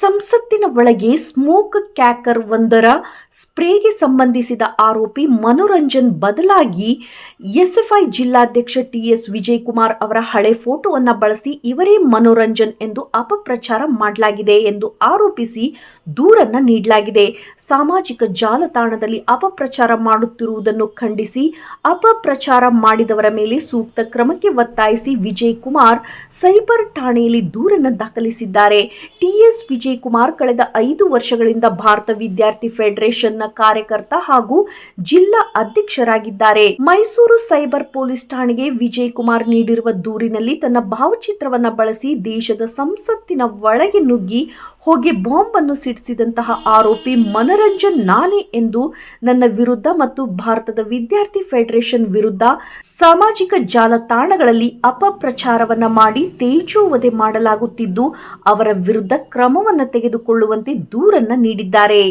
ಸಂಸತ್ತಿನ ಒಳಗೆ ಸ್ಮೋಕ್ ಕ್ಯಾಕರ್ ಒಂದರ ಸ್ಪ್ರೇಗೆ ಸಂಬಂಧಿಸಿದ ಆರೋಪಿ ಮನೋರಂಜನ್ ಬದಲಾಗಿ ಎಸ್ಎಫ್ಐ ಜಿಲ್ಲಾಧ್ಯಕ್ಷ ಟಿ ಟಿಎಸ್ ವಿಜಯಕುಮಾರ್ ಅವರ ಹಳೆ ಫೋಟೋವನ್ನು ಬಳಸಿ ಇವರೇ ಮನೋರಂಜನ್ ಎಂದು ಅಪಪ್ರಚಾರ ಮಾಡಲಾಗಿದೆ ಎಂದು ಆರೋಪಿಸಿ ದೂರನ್ನು ನೀಡಲಾಗಿದೆ. ಸಾಮಾಜಿಕ ಜಾಲತಾಣದಲ್ಲಿ ಅಪಪ್ರಚಾರ ಮಾಡುತ್ತಿರುವುದನ್ನು ಖಂಡಿಸಿ ಅಪಪ್ರಚಾರ ಮಾಡಿದವರ ಮೇಲೆ ಸೂಕ್ತ ಕ್ರಮಕ್ಕೆ ಒತ್ತಾಯಿಸಿ ವಿಜಯ್ ಕುಮಾರ್ ಸೈಬರ್ ಠಾಣೆಯಲ್ಲಿ ದೂರನ್ನು ದಾಖಲಿಸಿದ್ದಾರೆ. ಟಿಎಸ್ ವಿಜಯ್ ಕುಮಾರ್ ಕಳೆದ ಐದು ವರ್ಷಗಳಿಂದ ಭಾರತ ವಿದ್ಯಾರ್ಥಿ ಫೆಡರೇಷನ್ನ ಕಾರ್ಯಕರ್ತ ಹಾಗೂ ಜಿಲ್ಲಾ ಅಧ್ಯಕ್ಷರಾಗಿದ್ದಾರೆ. ಮೈಸೂರು ಸೈಬರ್ ಪೊಲೀಸ್ ಠಾಣೆಗೆ ವಿಜಯ್ ಕುಮಾರ್ ನೀಡಿರುವ ದೂರಿನಲ್ಲಿ ತನ್ನ ಭಾವಚಿತ್ರವನ್ನ ಬಳಸಿ ದೇಶದ ಸಂಸತ್ತಿನ ಒಳಗೆ ನುಗ್ಗಿ ಹೋಗಿ ಬಾಂಬ್ ಅನ್ನು ಸಿಡಿಸಿದಂತಹ ಆರೋಪಿ ಮನರಂಜನ್ ನಾನೇ ಎಂದು ನನ್ನ ವಿರುದ್ಧ ಮತ್ತು ಭಾರತದ ವಿದ್ಯಾರ್ಥಿ ಫೆಡರೇಷನ್ ವಿರುದ್ಧ ಸಾಮಾಜಿಕ ಜಾಲತಾಣಗಳಲ್ಲಿ ಅಪಪ್ರಚಾರವನ್ನ ಮಾಡಿ ತೇಜೋವಧೆ ಮಾಡಲಾಗುತ್ತಿದ್ದು, ಅವರ ವಿರುದ್ಧ ತೆಗೆದುಕೊಳ್ಳುವಂತೆ ದೂರನ್ನ ನೀಡಿದ್ದಾರೆ.